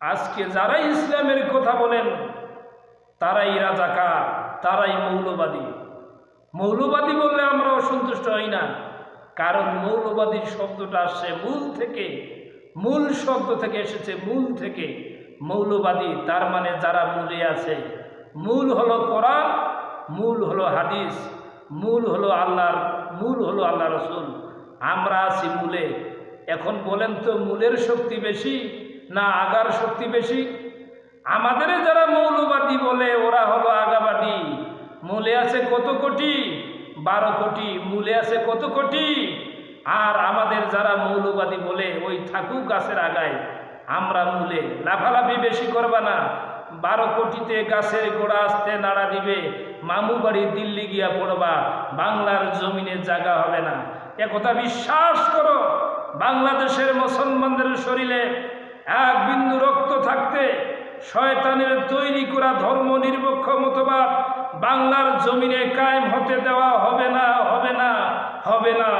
আজকে যারাই ইসলামের কথা বলেন, তারাই রাজাকার, তারাই মৌলবাদী। মৌলবাদী বললে আমরা অসন্তুষ্ট হই না, কারণ মৌলবাদীর শব্দটা আসছে মূল থেকে, মূল শব্দ থেকে এসেছে মূল থেকে। মৌলবাদী, তার মানে যারা মূলে আছে। মূল হলো কোরআন, মূল হলো হাদিস, মূল হলো আল্লাহর, মূল হলো আল্লাহ রসুল। আমরা আছি মূলে। এখন বলেন তো মূলের শক্তি বেশি না আগার শক্তি বেশি? আমাদের যারা মৌলবাদী বলে, ওরা হলো আগাবাদী। মূলে আছে কত কোটি? বারো কোটি। মূলে আছে কত কোটি? আর আমাদের যারা মৌলবাদী বলে, ওই থাকুক গাছের আগায়, আমরা মূলে। লাফালাফি বেশি করবা না। বারো কোটিতে গাছের গোড়া আসতে নাড়া দিবে। মামু বাড়ি দিল্লি গিয়া পড়বা। বাংলার জমিনে জায়গা হবে না। একথা বিশ্বাস করো। বাংলাদেশের মুসলমানদের এক বিন্দু রক্ত থাকতে শয়তানের তৈরি করা ধর্ম নিরপেক্ষ মতবাদ বাংলার জমিনে কায়েম হতে দেওয়া হবে না হবে না হবে না।